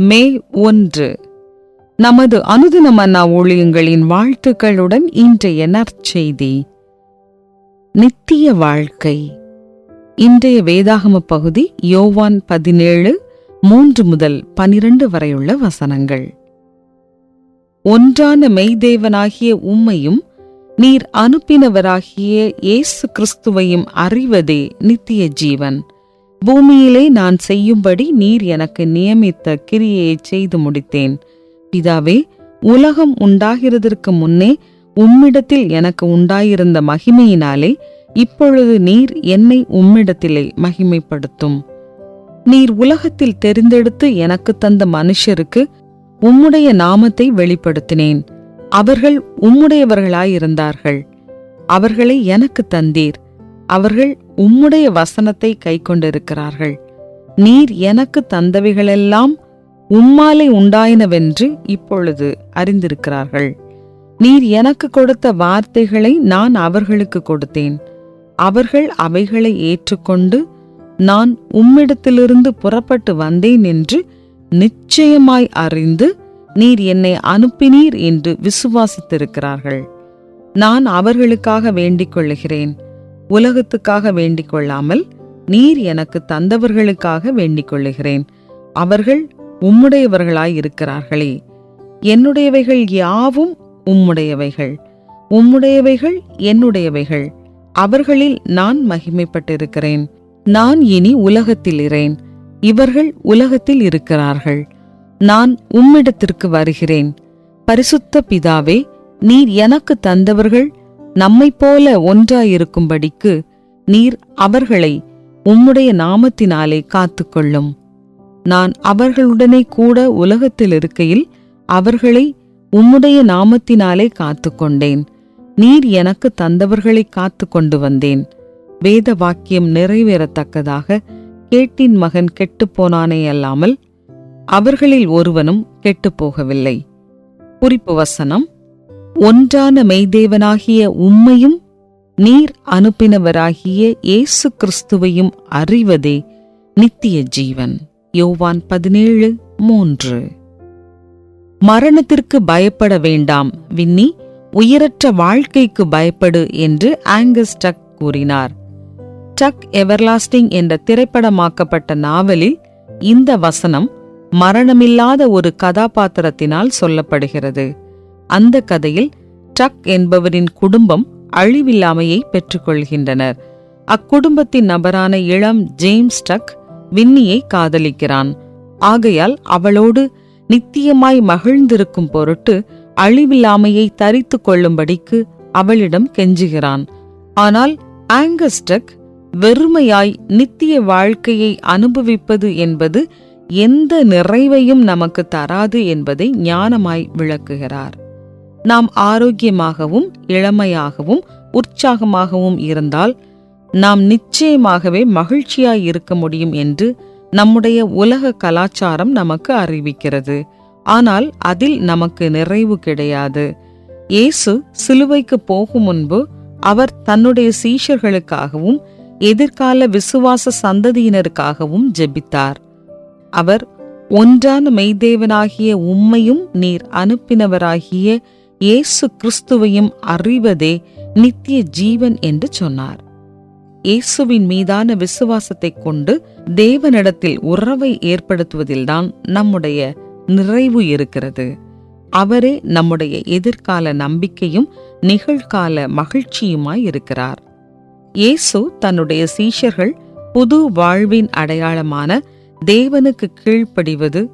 மே ஒன்று. நமது அனுதின மன்னா ஊழியங்களின் வாழ்த்துக்களுடன் இன்றைய நற்செய்தி. நித்திய வாழ்க்கை. இன்றைய வேதாகம பகுதி யோவான் பதினேழு மூன்று முதல் பனிரெண்டு வரையுள்ள வசனங்கள். ஒன்றான மெய்தேவனாகிய உம்மையும் நீர் அனுப்பினவராகிய இயேசு கிறிஸ்துவையும் அறிவதே நித்திய ஜீவன். பூமியிலே நான் செய்யும்படி நீர் எனக்கு நியமித்த கிரியையை செய்து முடித்தேன். பிதாவே உலகம் உண்டாகிறதற்கு முன்னே உம்மிடத்தில் எனக்கு உண்டாயிருந்த மகிமையினாலே இப்பொழுது நீர் என்னை உம்மிடத்திலே மகிமைப்படுத்தும். நீர் உலகத்தில் தெரிந்தெடுத்து எனக்கு தந்த மனுஷருக்கு உம்முடைய நாமத்தை வெளிப்படுத்தினேன். அவர்கள் உம்முடையவர்களாயிருந்தார்கள். அவர்களை எனக்கு தந்தீர். அவர்கள் உம்முடைய வசனத்தை கைக்கொண்டிருக்கிறார்கள். நீர் எனக்கு தந்தவைகளெல்லாம் உம்மாலே உண்டாயினவென்று இப்பொழுது அறிந்திருக்கிறார்கள். நீர் எனக்கு கொடுத்த வார்த்தைகளை நான் அவர்களுக்கு கொடுத்தேன். அவர்கள் அவைகளை ஏற்றுக்கொண்டு நான் உம்மிடத்திலிருந்து புறப்பட்டு வந்தேன் என்று நிச்சயமாய் அறிந்து நீர் என்னை அனுப்பினீர் என்று விசுவாசித்திருக்கிறார்கள். நான் அவர்களுக்காக வேண்டிக் கொள்ளுகிறேன். உலகத்துக்காக வேண்டிக் கொள்ளாமல் நீர் எனக்கு தந்தவர்களுக்காக வேண்டிக் கொள்ளுகிறேன் அவர்கள் உம்முடையவர்களாய் இருக்கிறார்களே. என்னுடையவைகள் யாவும் உம்முடையவைகள். உம்முடையவைகள் என்னுடையவைகள். அவர்களில் நான் மகிமைப்பட்டிருக்கிறேன். நான் இனி உலகத்தில் இரேன் இவர்கள் உலகத்தில் இருக்கிறார்கள். நான் உம்மிடத்திற்கு வருகிறேன். பரிசுத்த பிதாவே நீர் எனக்கு தந்தவர்கள் நம்மைப் போல ஒன்றாயிருக்கும்படிக்கு நீர் அவர்களை உம்முடைய நாமத்தினாலே காத்துக்கொள்ளும். நான் அவர்களுடனே கூட உலகத்தில் இருக்கையில் அவர்களை உம்முடைய நாமத்தினாலே காத்துக்கொண்டேன். நீர் எனக்கு தந்தவர்களை காத்து கொண்டு வந்தேன். வேத வாக்கியம் நிறைவேறத்தக்கதாக கேட்டின் மகன் கெட்டுப்போனானே அல்லாமல் அவர்களில் ஒருவனும் கெட்டுப்போகவில்லை. குறிப்பு வசனம் ஒன்றான மெய்தேவனாகிய உம்மையும் நீர் அனுப்பினவராகிய இயேசு கிறிஸ்துவையும் அறிவதே நித்திய ஜீவன். யோவான் பதினேழு மூன்று. மரணத்திற்கு பயப்பட வேண்டாம் வின்னி உயிரற்ற வாழ்க்கைக்கு பயப்படு என்று ஆங்கஸ் டக் கூறினார். டக் எவர்லாஸ்டிங் என்ற திரைப்படமாக்கப்பட்ட நாவலில் இந்த வசனம் மரணமில்லாத ஒரு கதாபாத்திரத்தினால் சொல்லப்படுகிறது. அந்த கதையில் டக் என்பவரின் குடும்பம் அழிவில்லாமையை பெற்றுக்கொள்கின்றனர். அக்குடும்பத்தின் நபரான இளம் ஜேம்ஸ் டக் வின்னியை காதலிக்கிறான். ஆகையால் அவளோடு நித்தியமாய் மகிழ்ந்திருக்கும் பொருட்டு அழிவில்லாமையை தரித்து கொள்ளும்படிக்கு அவளிடம் கெஞ்சுகிறான். ஆனால் ஆங்கஸ்டக் வெறுமையாய் நித்திய வாழ்க்கையை அனுபவிப்பது என்பது எந்த நிறைவையும் நமக்கு தராது என்பதை ஞானமாய் விளக்குகிறார். நாம் ஆரோக்கியமாகவும் இளமையாகவும் உற்சாகமாகவும் இருந்தால் நாம் நிச்சயமாகவே மகிழ்ச்சியாய் இருக்க முடியும் என்று நம்முடைய உலக கலாச்சாரம் நமக்கு அறிவிக்கிறது. ஆனால் அதில் நமக்கு நிறைவு கிடையாது. இயேசு சிலுவைக்கு போகும் முன்பு அவர் தன்னுடைய சீஷர்களுக்காகவும் எதிர்கால விசுவாச சந்ததியினருக்காகவும் ஜெபித்தார். அவர் ஒன்றான மெய்தேவனாகிய உம்மையும் நீர் அனுப்பினவராகிய இயேசு கிறிஸ்துவையும் அறிவதே நித்திய ஜீவன் என்று சொன்னார். இயேசுவின் மீதான விசுவாசத்தை கொண்டு தேவனிடத்தில் உறவை ஏற்படுத்துவதில்தான் நம்முடைய நிறைவு இருக்கிறது. அவரே நம்முடைய எதிர்கால நம்பிக்கையும் நிகழ்கால மகிழ்ச்சியுமாய் இருக்கிறார். இயேசு தன்னுடைய சீஷர்கள் புது வாழ்வின் அடையாளமான தேவனுக்கு கீழ்ப்படிவது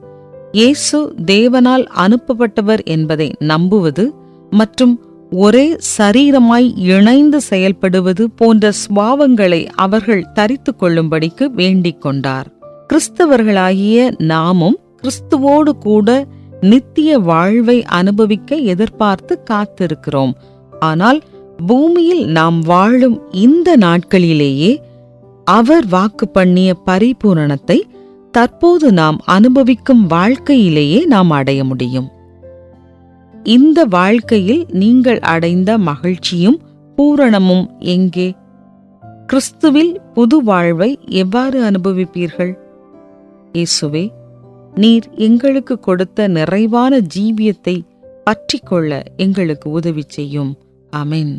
இயேசு தேவனால் அனுப்பப்பட்டவர் என்பதை நம்புவது மற்றும் ஒரே சரீரமாய் இணைந்து செயல்படுவது போன்ற சுவாவங்களை அவர்கள் தரித்து கொள்ளும்படிக்கு வேண்டிக் கொண்டார். கிறிஸ்தவர்களாகிய நாமும் கிறிஸ்துவோடு கூட நித்திய வாழ்வை அனுபவிக்க எதிர்பார்த்து காத்திருக்கிறோம். ஆனால் பூமியில் நாம் வாழும் இந்த நாட்களிலேயே அவர் வாக்கு பண்ணிய பரிபூரணத்தை தற்போது நாம் அனுபவிக்கும் வாழ்க்கையிலேயே நாம் அடைய முடியும். இந்த வாழ்க்கையில் நீங்கள் அடைந்த மகிழ்ச்சியும் பூரணமும் எங்கே? கிறிஸ்துவில் புது வாழ்வை எவ்வாறு அனுபவிப்பீர்கள்? இயேசுவே நீர் எங்களுக்கு கொடுத்த நிறைவான ஜீவியத்தை பற்றிக்கொள்ள எங்களுக்கு உதவி செய்யும். அமீன்